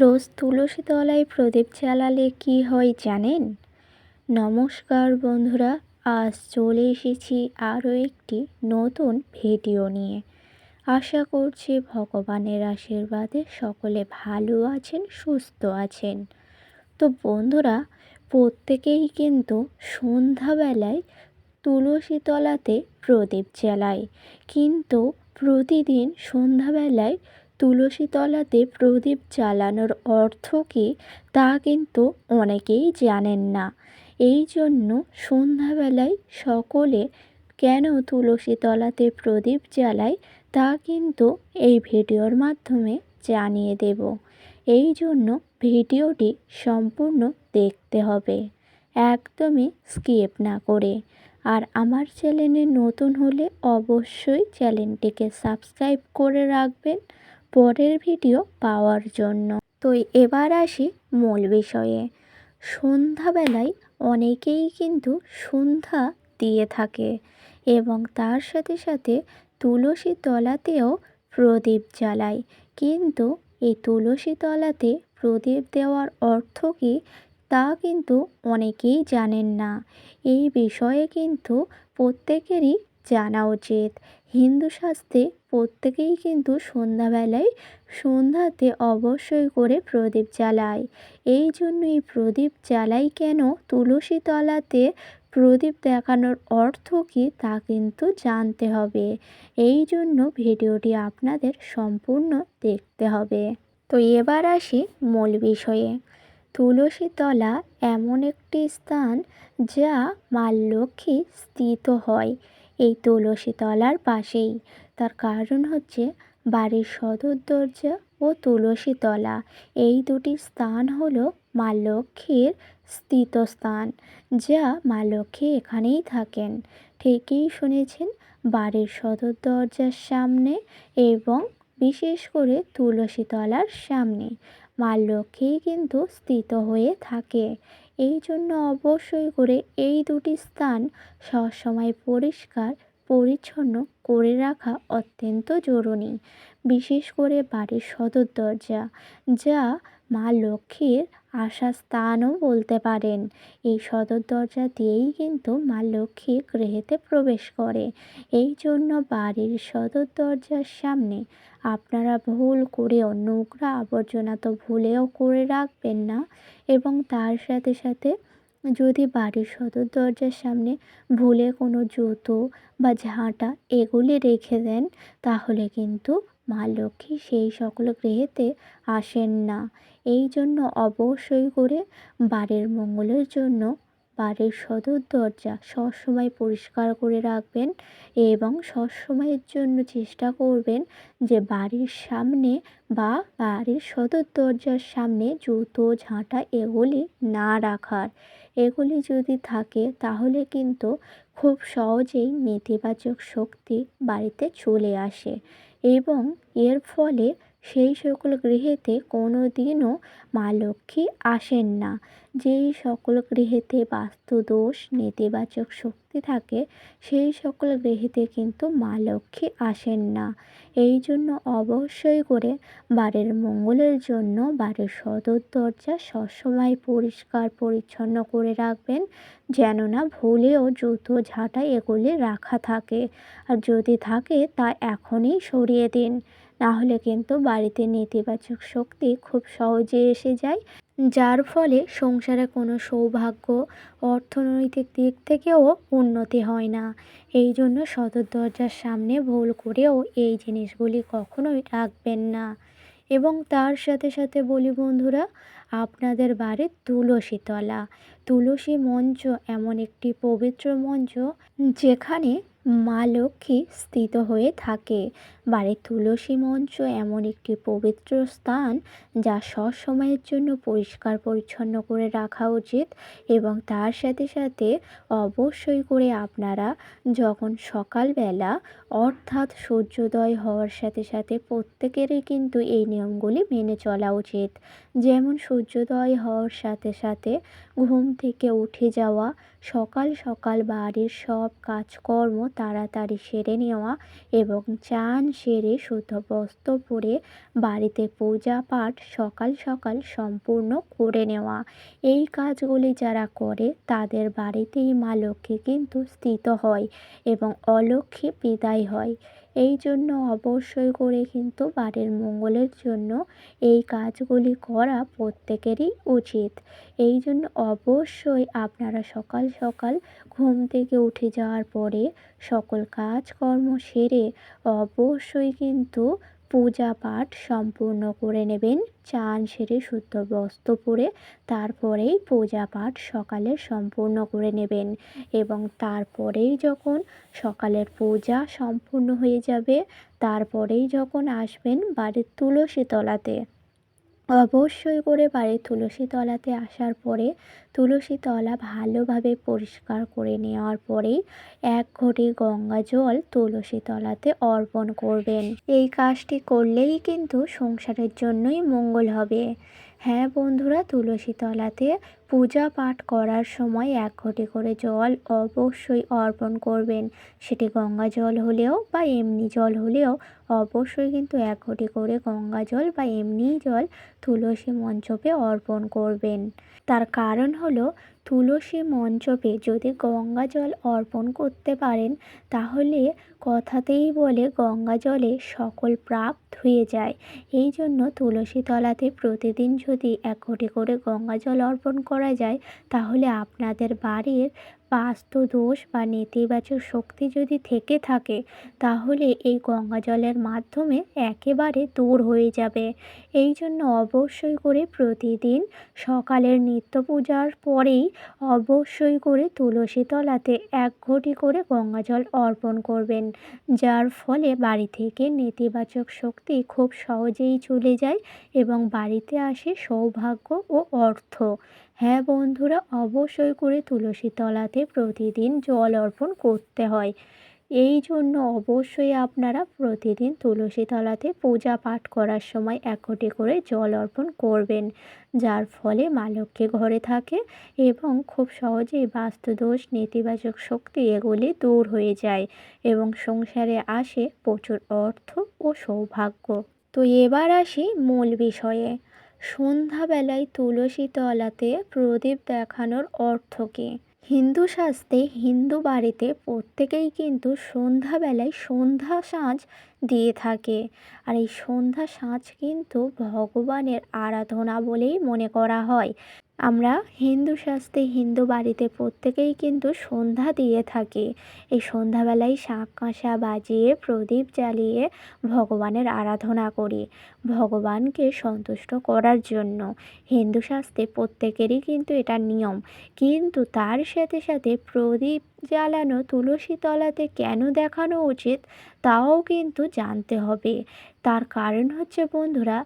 রোজ তুলসী তলায় প্রদীপ জ্বালালে কি হয় জানেন? নমস্কার বন্ধুরা, আজ চলে এসেছি আরও একটি নতুন ভিডিও নিয়ে। আশা করছি ভগবানের আশীর্বাদে সকলে ভালো আছেন, সুস্থ আছেন। তো বন্ধুরা, প্রত্যেকেই কিন্তু সন্ধ্যাবেলায় তুলসী তলাতে প্রদীপ জ্বালায়। কিন্তু প্রতিদিন সন্ধ্যাবেলায় তুলসী তলাতে প্রদীপ জ্বালানোর অর্থ কী তা কিন্তু অনেকেই জানেন না। এই জন্য সন্ধ্যাবেলায় সকলে কেন তুলসী তলাতে প্রদীপ জ্বালায় তা কিন্তু এই ভিডিওর মাধ্যমে জানিয়ে দেব। এই জন্য ভিডিওটি সম্পূর্ণ দেখতে হবে। একদমই স্কিপ না করে। আর আমার চ্যানেলে নতুন হলে অবশ্যই চ্যানেলটিকে সাবস্ক্রাইব করে রাখবেন। পরের ভিডিও পাওয়ার জন্য। তো এবার আসি মূল বিষয়ে। সন্ধ্যাবেলায় অনেকেই কিন্তু সন্ধ্যা দিয়ে থাকে এবং তার সাথে সাথে তুলসী তলাতেও প্রদীপ জ্বালায়। কিন্তু এই তুলসী তলাতে প্রদীপ দেওয়ার অর্থ কী তা কিন্তু অনেকেই জানেন না। এই বিষয়ে কিন্তু প্রত্যেকেরই জানা উচিত। হিন্দু শাস্ত্রে প্রত্যেকেই কিন্তু সন্ধ্যাবেলায় সন্ধ্যাতে অবশ্যই করে প্রদীপ জ্বালায়। এই জন্যই প্রদীপ জ্বালাই কেন? তুলসী তলাতে প্রদীপ দেখানোর অর্থ কী তা কিন্তু জানতে হবে। এই জন্য ভিডিওটি আপনাদের সম্পূর্ণ দেখতে হবে। তো এবার আসি মূল বিষয়ে। তুলসী তলা এমন একটি স্থান যা মা লক্ষ্মী স্থিত হয়। এই তুলসী তলার পাশেই। তার কারণ হচ্ছে বাড়ির সদর দরজা ও তুলসী তলা। এই দুটি স্থান হলো মা লক্ষ্মীর স্থিত স্থান যা মা লক্ষ্মী এখানেই থাকেন। ঠিকই শুনেছেন, বাড়ির সদর দরজার সামনে এবং বিশেষ করে তুলসী তলার সামনে। মা লক্ষ্মী কিন্তু স্থিত হয়ে থাকে। এই জন্য অবশ্যই করে এই দুটি স্থান সবসময় পরিষ্কার, পরিচ্ছন্ন করে রাখা অত্যন্ত জরুরি। বিশেষ করে বাড়ির সদর দরজা, যা মা লক্ষ্মীর আশা স্থানও বলতে পারেন। এই সদর দরজা দিয়েই কিন্তু মা লক্ষ্মী গৃহেতে প্রবেশ করে। এই জন্য বাড়ির সদর দরজার সামনে আপনারা ভুল করেও নোংরা আবর্জনা তো ভুলেও করে রাখবেন না এবং তার সাথে সাথে যদি বাড়ির সদর দরজার সামনে ভুলে কোনো জুতো বা ঝাঁটা এগুলি রেখে দেন, তাহলে কিন্তু মা লক্ষ্মী সেই সকল গৃহেতে আসেন না। এই জন্য অবশ্যই করে বাড়ির মঙ্গলের জন্য বাড়ির সদর দরজা সবসময় পরিষ্কার করে রাখবেন এবং সবসময়ের জন্য চেষ্টা করবেন যে বাড়ির সামনে বা বাড়ির সদর দরজার সামনে জুতো, ঝাঁটা এগুলি না রাখার। এগুলি যদি থাকে তাহলে কিন্তু খুব সহজেই নেতিবাচক শক্তি বাড়িতে চলে আসে। এবং এর ফলে সেই সকল গৃহেতে কোনো দিনও মা লক্ষ্মী আসেন না। যেই সকল গৃহেতে বাস্তুদোষ, নেতিবাচক শক্তি থাকে, সেই সকল গৃহেতে কিন্তু মা লক্ষ্মী আসেন না। এই জন্য অবশ্যই করে বাড়ির মঙ্গলের জন্য বাড়ির সদর দরজা সবসময় পরিষ্কার, পরিচ্ছন্ন করে রাখবেন, যেন না ভুলেও জুতো, ঝাঁটা এগুলি রাখা থাকে। আর যদি থাকে তা এখনই সরিয়ে দিন। নাহলে কিন্তু বাড়িতে নেতিবাচক শক্তি খুব সহজে এসে যায়, যার ফলে সংসারে কোনো সৌভাগ্য, অর্থনৈতিক দিক থেকেও উন্নতি হয় না। এই জন্য সদর দরজার সামনে ভুল করেও এই জিনিসগুলি কখনোই রাখবেন না। এবং তার সাথে সাথে বলি বন্ধুরা, আপনাদের বাড়ির তুলসী তলা। তুলসী মঞ্চ এমন একটি পবিত্র মঞ্চ যেখানে মা লক্ষ্মী স্থিত হয়ে থাকে। বাড়ির তুলসী মঞ্চ এমন একটি পবিত্র স্থান যা সবসময়ের জন্য পরিষ্কার পরিচ্ছন্ন করে রাখা উচিত এবং তার সাথে সাথে অবশ্যই করে আপনারা যখন সকালবেলা অর্থাৎ সূর্যোদয় হওয়ার সাথে সাথে প্রত্যেকেরই কিন্তু এই নিয়মগুলি মেনে চলা উচিত। যেমন সূর্যোদয় হওয়ার সাথে সাথে ঘুম থেকে উঠে যাওয়া সকাল সকাল বাড়ির সব কাজকর্ম তাড়াতাড়ি সেরে নেওয়া এবং চান সেরে শুদ্ধ বস্ত্র পরে বাড়িতে পূজা পাঠ সকাল সকাল সম্পূর্ণ করে নেওয়া। এই কাজগুলি যারা করে, তাদের বাড়িতেই মা লক্ষ্মী কিন্তু স্থিত হয় এবং অলক্ষ্মী বিদায় হয়। এই জন্য অবশ্যই করে কিন্তু বাড়ির মঙ্গলের জন্য এই কাজগুলি করা প্রত্যেকেরই উচিত। এই জন্য অবশ্যই আপনারা সকাল সকাল ঘুম থেকে উঠে যাওয়ার পরে সকল কাজকর্ম সেরে অবশ্যই কিন্তু পূজা পাঠ সম্পূর্ণ করে নেবেন। চান সেরে শুদ্ধ বস্ত্র পরে তারপরেই পূজা পাঠ সকালে সম্পূর্ণ করে নেবেন এবং তারপরেই যখন সকালের পূজা সম্পূর্ণ হয়ে যাবে, তারপরেই যখন আসবেন বাড়ির তুলসী তলাতে। অবশ্যই করে বাড়ির তুলসী তলাতে আসার পরে তুলসী তলা ভালোভাবে পরিষ্কার করে নেওয়ার পরেই এক ঘটি গঙ্গা জল তুলসী তলাতে অর্পণ করবেন। এই কাজটি করলেই কিন্তু সংসারের জন্যই মঙ্গল হবে। হ্যাঁ বন্ধুরা, তুলসী তলাতে পূজা পাঠ করার সময় এক ঘটি করে জল অবশ্যই অর্পণ করবেন। সেটি গঙ্গা জল হলেও বা এমনি জল হলেও অবশ্যই কিন্তু এক ঘটি করে গঙ্গা জল বা এমনি জল তুলসী মঞ্চপে অর্পণ করবেন। তার কারণ হলো, তুলসী মঞ্চপে যদি গঙ্গা জল অর্পণ করতে পারেন, তাহলে কথাতেই বলে গঙ্গা জলে সকল পাপ ধুয়ে যায়। এই জন্য তুলসী তলাতে প্রতিদিন যদি এক ঘটি করে গঙ্গা জল অর্পণ করা যায়, তাহলে আপনাদের বাড়ির বাস্তু দোষ বা নেতিবাচক শক্তি যদি থেকে থাকে, তাহলে এই গঙ্গা জলের মাধ্যমে একেবারে দূর হয়ে যাবে। এই জন্য অবশ্যই করে প্রতিদিন সকালের নিত্য পূজার পরেই অবশ্যই করে তুলসী তলাতে এক ঘটি করে গঙ্গা জল অর্পণ করবেন, যার ফলে বাড়ি থেকে নেতিবাচক শক্তি খুব সহজেই চলে যায় এবং বাড়িতে আসে সৌভাগ্য ও অর্থ। হ্যাঁ বন্ধুরা, অবশ্যই করে তুলসী তলাতে প্রতিদিন জল অর্পণ করতে হয়। এই জন্য অবশ্যই আপনারা প্রতিদিন তুলসী তলাতে পূজা পাঠ করার সময় একটি করে জল অর্পণ করবেন, যার ফলে মা লক্ষ্মী ঘরে থাকে এবং খুব সহজেই বাস্তুদোষ, নেতিবাচক শক্তি এগুলি দূর হয়ে যায় এবং সংসারে আসে প্রচুর অর্থ ও সৌভাগ্য। তো এবার আসি মূল বিষয়ে। সন্ধ্যাবেলায় তুলসী তলাতে প্রদীপ দেখানোর অর্থ কী? হিন্দু শাস্তে হিন্দু বাড়িতে প্রত্যেকেই কিন্তু সন্ধ্যাবেলায় সন্ধ্যা সাঁজ দিয়ে থাকে। আর এই সন্ধ্যা সাঁজ কিন্তু ভগবানের আরাধনা বলেই মনে করা হয়। আমরা হিন্দু শাস্ত্রে হিন্দু বাড়িতে প্রত্যেকেই কিন্তু সন্ধ্যা দিয়ে থাকি। এই সন্ধ্যাবেলায় শাঁখ কাঁসা বাজিয়ে প্রদীপ জ্বালিয়ে ভগবানের আরাধনা করি, ভগবানকে সন্তুষ্ট করার জন্য। হিন্দু শাস্ত্রে প্রত্যেকেরই কিন্তু এটা নিয়ম, কিন্তু তার সাথে সাথে প্রদীপ জ্বালানো তুলসী তলাতে কেন দেখানো উচিত? তাও কিন্তু জানতে হবে। তার কারণ হচ্ছে বন্ধুরা,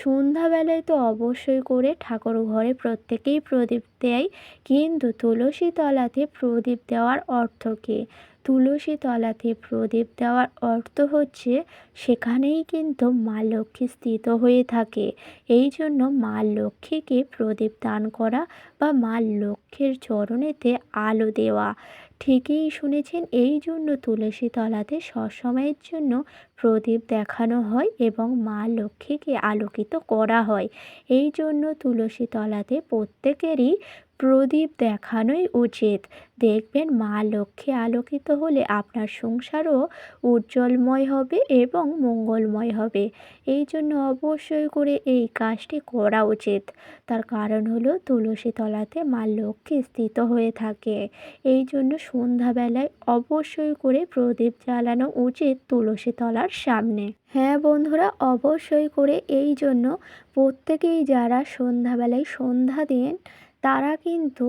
সন্ধ্যাবেলায় তো অবশ্যই করে ঠাকুর ঘরে প্রত্যেকেই প্রদীপ দেয়, কিন্তু তুলসী তলাতে প্রদীপ দেওয়ার অর্থ কী? তুলসী তলাতে প্রদীপ দেওয়ার অর্থ হচ্ছে সেখানেই কিন্তু মা লক্ষ্মী স্থিত হয়ে থাকে। এই জন্য মা লক্ষ্মীকে প্রদীপ দান করা বা মা লক্ষ্মীর চরণেতে আলো দেওয়া। ঠিকই শুনেছেন, এই জন্য তুলসী তলাতে সবসময়ের জন্য প্রদীপ দেখানো হয় এবং মা লক্ষ্মীকে আলোকিত করা হয়। এই জন্য তুলসী তলাতে প্রত্যেকেরই প্রদীপ দেখানোই উচিত। দেখবেন মা লক্ষ্মী আলোকিত হলে আপনার সংসারও উজ্জ্বলময় হবে এবং মঙ্গলময় হবে। এই জন্য অবশ্যই করে এই কাজটি করা উচিত। তার কারণ হলো তুলসী তলাতে মা লক্ষ্মী স্থিত হয়ে থাকে। এই জন্য সন্ধ্যাবেলায় অবশ্যই করে প্রদীপ জ্বালানো উচিত তুলসী তলার সামনে। হ্যাঁ বন্ধুরা, অবশ্যই করে এই জন্য প্রত্যেকেই যারা সন্ধ্যাবেলায় সন্ধ্যা দেন তারা কিন্তু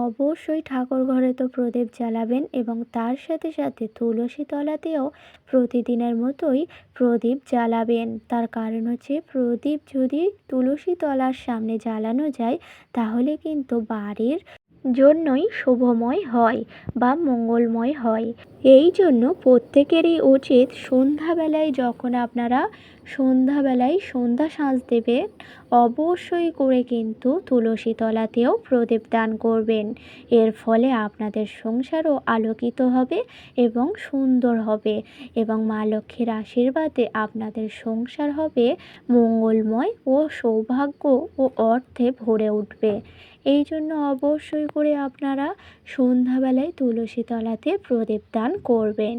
অবশ্যই ঠাকুর ঘরে তো প্রদীপ জ্বালাবেন এবং তার সাথে সাথে তুলসী তলাতেও প্রতিদিনের মতোই প্রদীপ জ্বালাবেন। তার কারণ হচ্ছে প্রদীপ যদি তুলসী তলার সামনে জ্বালানো যায়, তাহলে কিন্তু বাড়ির জন্যই শুভময় হয় বা মঙ্গলময় হয়। এই জন্য প্রত্যেকেরই উচিত সন্ধ্যাবেলায় যখন আপনারা সন্ধ্যাবেলায় সন্ধ্যা সাঁজ দেবেন অবশ্যই করে কিন্তু তুলসী তলাতেও প্রদীপ দান করবেন। এর ফলে আপনাদের সংসারও আলোকিত হবে এবং সুন্দর হবে এবং মা লক্ষ্মীর আশীর্বাদে আপনাদের সংসার হবে মঙ্গলময় ও সৌভাগ্য ও অর্থে ভরে উঠবে। এই জন্য অবশ্যই করে আপনারা সন্ধ্যাবেলায় তুলসী তলাতে প্রদীপ দান করবেন।